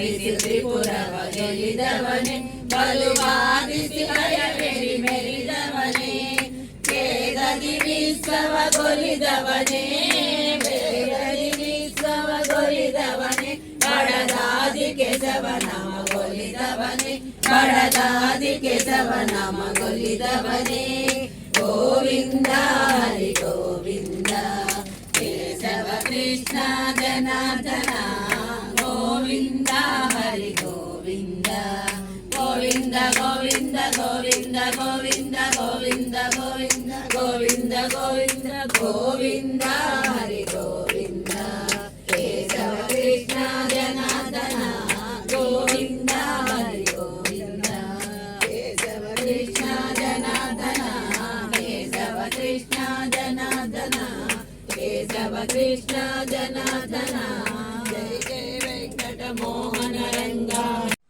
ಮಾಡಿಸಿ ತ್ರಿಪುರವ ಗೆಲ್ಲಿದವನೇ ಬಲುವಾದಿಸಿ ಭಯವೆರಿ ಮೆರಿದವನೇ ವೇದದಿ ವಿಶ್ವವ ಗೊಲಿದವನೇ ವೇದದಿ ವಿಶ್ವವ ಗೊಲಿದವನೇ ಬಡದಾದಿ ಕೇಶವ ನಾಮ ಗೊಲಿದವನೇ ಬಡದಾದಿ ಕೇಶವ ನಾಮ ಗೊಲಿದವನೇ ಗೋವಿಂದ ಹರಿ ಗೋವಿಂದ ಕೇಶವ ಕೃಷ್ಣ ಜನಾರ್ದನ గోవింద హరి గోవింద. గోవింద గోవింద గోవింద గోవింద గోవింద గోవింద. గోవింద గోవింద గోవింద హరి గోవింద. కేశవ కృష్ణ జనార్దన. గోవింద హరి గోవింద. కేశవ కృష్ణ జనార్దన. కేశవ కృష్ణ జనార్దన. కేశవ కృష్ణ జనార్దన.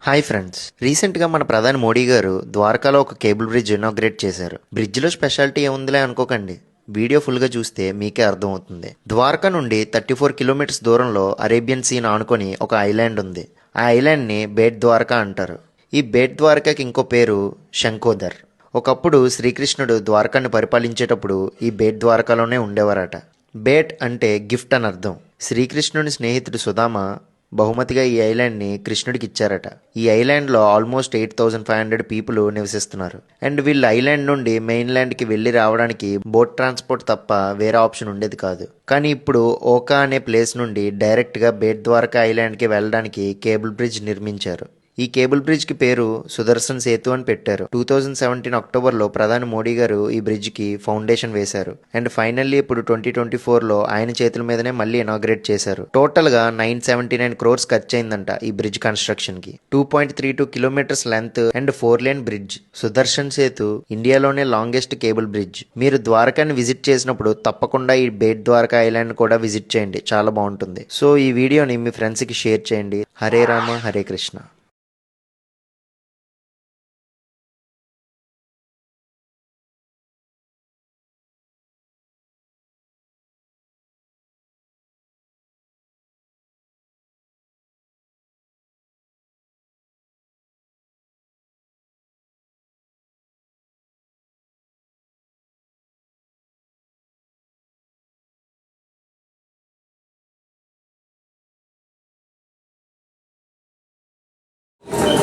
హాయ్ ఫ్రెండ్స్ రీసెంట్గా మన ప్రధాని మోడీ గారు ద్వారకాలో ఒక కేబుల్ బ్రిడ్జ్ ఇనాగ్రేట్ చేశారు. బ్రిడ్జ్లో స్పెషాలిటీ ఏముందిలే అనుకోకండి. వీడియో ఫుల్గా చూస్తే మీకే అర్థమవుతుంది. ద్వారకా నుండి థర్టీ ఫోర్ కిలోమీటర్స్ దూరంలో అరేబియన్ సీన్ ఆనుకొని ఒక ఐలాండ్ ఉంది. ఆ ఐలాండ్ని బేట్ ద్వారకా అంటారు. ఈ బేట్ ద్వారకాకి ఇంకో పేరు శంకోదర్. ఒకప్పుడు శ్రీకృష్ణుడు ద్వారకాన్ని పరిపాలించేటప్పుడు ఈ బేట్ ద్వారకాలోనే ఉండేవారట. బేట్ అంటే గిఫ్ట్ అని అర్థం. శ్రీకృష్ణుని స్నేహితుడు సుధామ బహుమతిగా ఈ ఐలాండ్ని కృష్ణుడికి ఇచ్చారట. ఈ ఐలాండ్లో almost eight thousand five hundred people నివసిస్తున్నారు. అండ్ వీళ్ళు ఐలాండ్ నుండి మెయిన్ ల్యాండ్కి వెళ్ళి రావడానికి బోట్ ట్రాన్స్పోర్ట్ తప్ప వేరే ఆప్షన్ ఉండేది కాదు. కానీ ఇప్పుడు ఓకా అనే ప్లేస్ నుండి డైరెక్ట్గా బేట్ ద్వారకా ఐలాండ్కి వెళ్ళడానికి కేబుల్ బ్రిడ్జ్ నిర్మించారు. ఈ కేబుల్ బ్రిడ్జ్కి పేరు సుదర్శన్ సేతు అని పెట్టారు. టూ థౌజండ్ సెవెంటీన్ అక్టోబర్లో ప్రధాని మోడీ గారు ఈ బ్రిడ్జ్కి ఫౌండేషన్ వేశారు. అండ్ ఫైనల్లీ ఇప్పుడు ట్వంటీ ట్వంటీ ఫోర్లో ఆయన చేతుల మీదనే మళ్ళీ ఇనాగ్రేట్ చేశారు. టోటల్గా నైన్ సెవెంటీ నైన్ క్రోర్స్ ఖర్చు అయిందంట ఈ bridge కన్స్ట్రక్షన్కి. Two point three two kilometers length and four lane bridge. Sudarshan Setu ఇండియాలోనే లాంగెస్ట్ కేబుల్ బ్రిడ్జ్. మీరు ద్వారకాని విజిట్ చేసినప్పుడు తప్పకుండా ఈ బేట్ ద్వారకా ఐలాండ్ కూడా విజిట్ చేయండి. చాలా బాగుంటుంది. సో ఈ వీడియోని మీ ఫ్రెండ్స్కి షేర్ చేయండి. హరే రామ హరే కృష్ణ.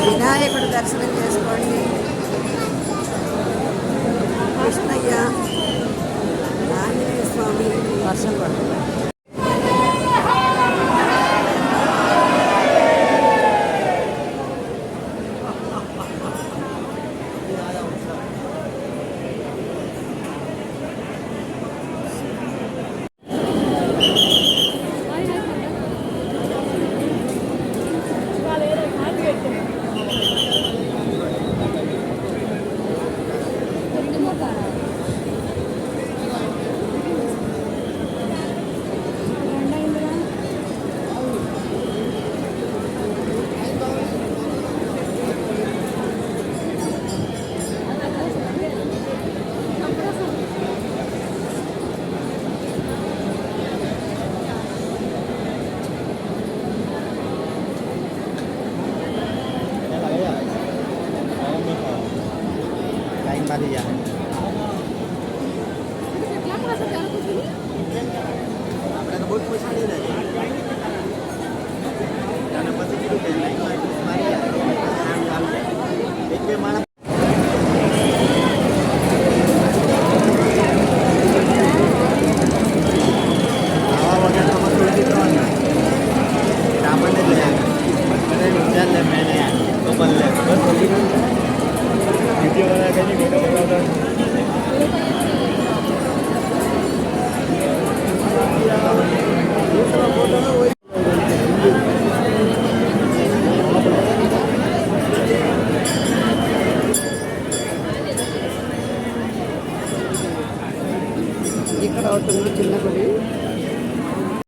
వినాయకుడు దర్శనం చేసుకోండి. María. આપણે તો બહુ પૈસા લઈ રહ્યા చేస్తున్నాం చిన్న గుడి